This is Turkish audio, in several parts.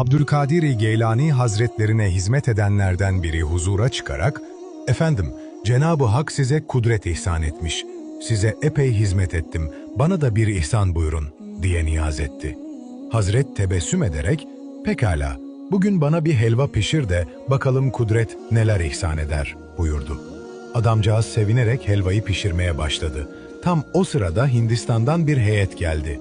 Abdülkadir Geylani Hazretlerine hizmet edenlerden biri huzura çıkarak, ''Efendim, Cenab-ı Hak size kudret ihsan etmiş. Size epey hizmet ettim, bana da bir ihsan buyurun.'' diye niyaz etti. Hazret tebessüm ederek, ''Pekala, bugün bana bir helva pişir de bakalım kudret neler ihsan eder.'' buyurdu. Adamcağız sevinerek helvayı pişirmeye başladı. Tam o sırada Hindistan'dan bir heyet geldi.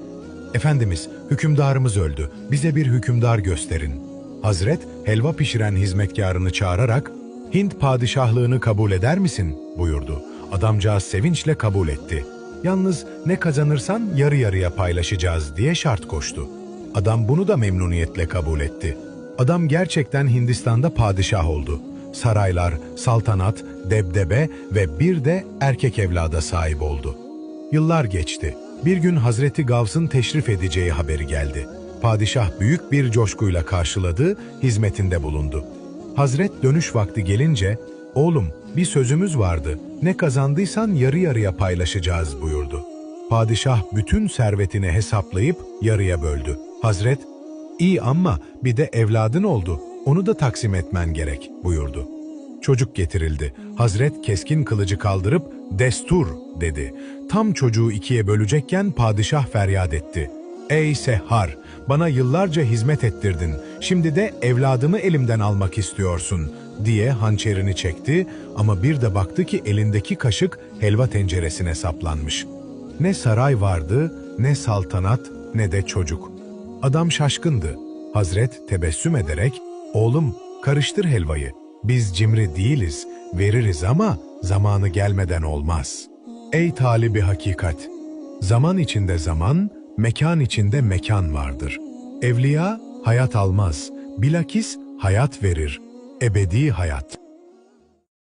Efendimiz, hükümdarımız öldü. Bize bir hükümdar gösterin. Hazret, helva pişiren hizmetkarını çağırarak, Hint padişahlığını kabul eder misin? buyurdu. Adamcağız sevinçle kabul etti. Yalnız ne kazanırsan yarı yarıya paylaşacağız diye şart koştu. Adam bunu da memnuniyetle kabul etti. Adam gerçekten Hindistan'da padişah oldu. Saraylar, saltanat, debdebe ve bir de erkek evlada sahip oldu. Yıllar geçti. Bir gün Hazreti Gavs'ın teşrif edeceği haberi geldi. Padişah büyük bir coşkuyla karşıladı, hizmetinde bulundu. Hazret dönüş vakti gelince, ''Oğlum, bir sözümüz vardı. Ne kazandıysan yarı yarıya paylaşacağız.'' buyurdu. Padişah bütün servetini hesaplayıp yarıya böldü. Hazret, ''İyi ama bir de evladın oldu. Onu da taksim etmen gerek.'' buyurdu. Çocuk getirildi. Hazret keskin kılıcı kaldırıp destur dedi. Tam çocuğu ikiye bölecekken padişah feryat etti. Ey Sehhar! Bana yıllarca hizmet ettirdin. Şimdi de evladımı elimden almak istiyorsun diye hançerini çekti ama bir de baktı ki elindeki kaşık helva tenceresine saplanmış. Ne saray vardı, ne saltanat, ne de çocuk. Adam şaşkındı. Hazret tebessüm ederek, oğlum karıştır helvayı. Biz cimri değiliz, veririz ama zamanı gelmeden olmaz. Ey talibi hakikat! Zaman içinde zaman, mekan içinde mekan vardır. Evliya hayat almaz, bilakis hayat verir, ebedi hayat.''